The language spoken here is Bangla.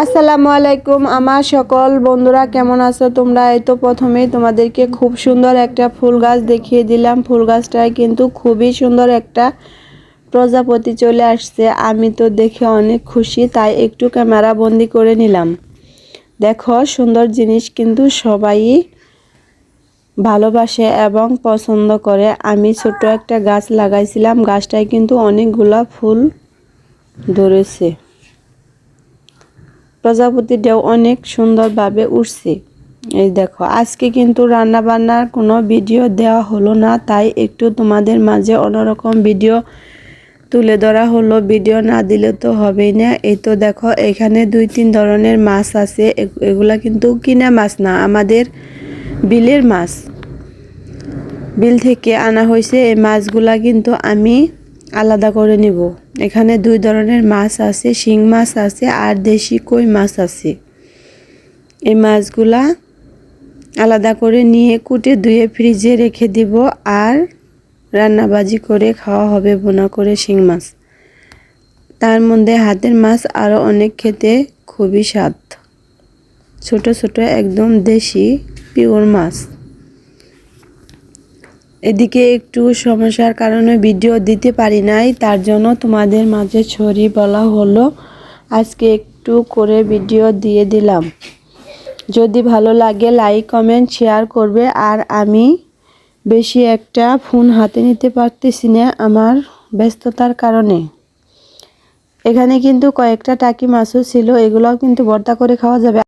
আসসালামু আলাইকুম আমার সকল বন্ধুরা, কেমন আছো তোমরা? এই তো প্রথমেই তোমাদেরকে খুব সুন্দর একটা ফুল গাছ দেখিয়ে দিলাম। ফুল গাছটায় কিন্তু খুবই সুন্দর একটা প্রজাপতি চলে আসছে। আমি তো দেখে অনেক খুশি, তাই একটু ক্যামেরা বন্দি করে নিলাম। দেখো, সুন্দর জিনিস কিন্তু সবাই ভালোবাসে এবং পছন্দ করে। আমি ছোট একটা গাছ লাগাইছিলাম। গাছটায় কিন্তু অনেকগুলা ফুল ধরেছে। প্রজাপতিটাও অনেক সুন্দরভাবে উঠছে এই দেখো, আজকে কিন্তু রান্না বান্নার কোনো ভিডিও দেওয়া হলো না, তাই একটু তোমাদের মাঝে অন্যরকম ভিডিও তুলে ধরা হলো। ভিডিও না দিলে তো হবেই না। এই তো দেখো, এখানে দুই তিন ধরনের মাছ আছে। এগুলা কিন্তু কিনা মাছ না, আমাদের বিলের মাছ। বিল থেকে আনা হয়েছে, এই মাছগুলা কিন্তু আমি আলাদা করে নেব। এখানে দুই ধরনের মাছ আছে, শিং মাছ আছে আর দেশি কই মাছ আছে। এই মাছগুলা আলাদা করে নিয়ে কুটে ধুয়ে ফ্রিজে রেখে দিব আর রান্নাবাজি করে খাওয়া হবে বোনা করে শিং মাছ। তার মধ্যে হাতের মাছ আরও অনেক খেতে খুবই স্বাদ। ছোট ছোট একদম দেশি পিওর মাছ। এদিকে একটু সমস্যার কারণে ভিডিও দিতে পারি নাই, তার জন্য তোমাদের মাঝে ছড়ি বলা হলো। আজকে একটু করে ভিডিও দিয়ে দিলাম। যদি ভালো লাগে, লাইক, কমেন্ট, শেয়ার করবে। আর আমি বেশি একটা ফোন হাতে নিতে পারতেছি না আমার ব্যস্ততার কারণে। এখানে কিন্তু কয়েকটা টাকি মাছও ছিল, এগুলোও কিন্তু ভর্তা করে খাওয়া যাবে।